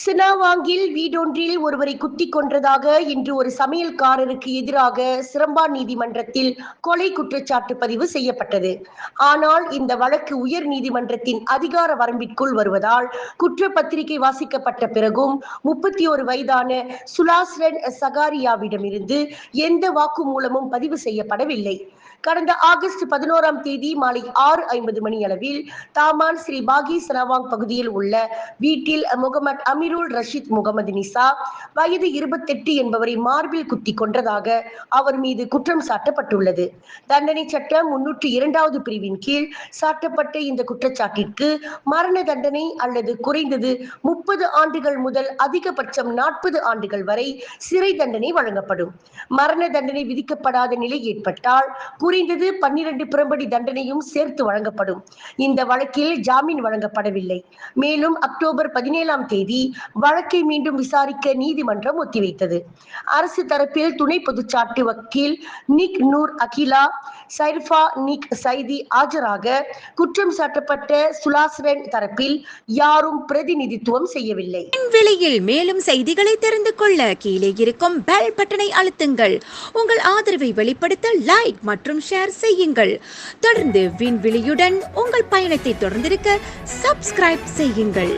சினாவாங்கில் வீடொன்றில் ஒருவரை குத்தி கொன்றதாக இன்று ஒரு சமையல்காரருக்கு எதிராக சிரம்பா நீதிமன்றத்தில் கொலை குற்றச்சாட்டு பதிவு செய்யப்பட்டது. ஆனால் இந்த வழக்கு உயர் நீதிமன்றத்தின் அதிகார வரம்பிற்குள் வருவதால் குற்றப்பத்திரிகை வாசிக்கப்பட்ட பிறகும் முப்பத்தி ஒரு வயதான சுலாஸ்ரன் சகாரியாவிடமிருந்து எந்த வாக்குமூலமும் பதிவு செய்யப்படவில்லை. கடந்த ஆகஸ்ட் பதினோராம் தேதி மாலை ஆறு ஐம்பது மணி அளவில் தாமான் ஸ்ரீ பாகி சனவாங் பகுதியில் உள்ள வீட்டில் முகமது அமிருல் ரஷீத் முகமது நிசா வயது இருபத்தெட்டு என்பவரை மார்பில் குத்தி கொன்றதாக அவர் மீது குற்றம் சாட்டப்பட்டுள்ளது. தண்டனை சட்டம் முன்னூற்றி இரண்டாவது பிரிவின் கீழ் சாட்டப்பட்ட இந்த குற்றச்சாட்டிற்கு மரண தண்டனை அல்லது குறைந்தது முப்பது ஆண்டுகள் முதல் அதிகபட்சம் நாற்பது ஆண்டுகள் வரை சிறை தண்டனை வழங்கப்படும். மரண தண்டனை விதிக்கப்படாத நிலை ஏற்பட்டால் குறைந்தது பன்னிரண்டு புறம்படி தண்டனையும் சேர்த்து வழங்கப்படும். இந்த வழக்கில் ஜாமீன் வழங்கப்படவில்லை. மேலும் அக்டோபர் பதினேழாம் தேதி வழக்கை மீண்டும் விசாரிக்க நீதிமன்றம் ஒத்திவைத்தது. அரசு தரப்பில் துணை பொதுச்சாட்டு வக்கீல் நிக் நூர் அகிலா சைர்ஃபா நிக் சைதி ஆஜராக குற்றம் சாட்டப்பட்ட சுலாசரன் தரப்பில் யாரும் பிரதிநிதித்துவம் செய்யவில்லை. விலையில் மேலும் செய்திகளை தெரிந்து கொள்ள கீழே இருக்கும் பெல் பட்டனை அழுத்துங்கள். உங்கள் ஆதரவை வெளிப்படுத்த லைக் மற்றும் ஷேர் செய்யுங்கள். தொடர்ந்து விண்வெளியுடன் உங்கள் பயணத்தை தொடர்ந்திருக்க சப்ஸ்கிரைப் செய்யுங்கள்.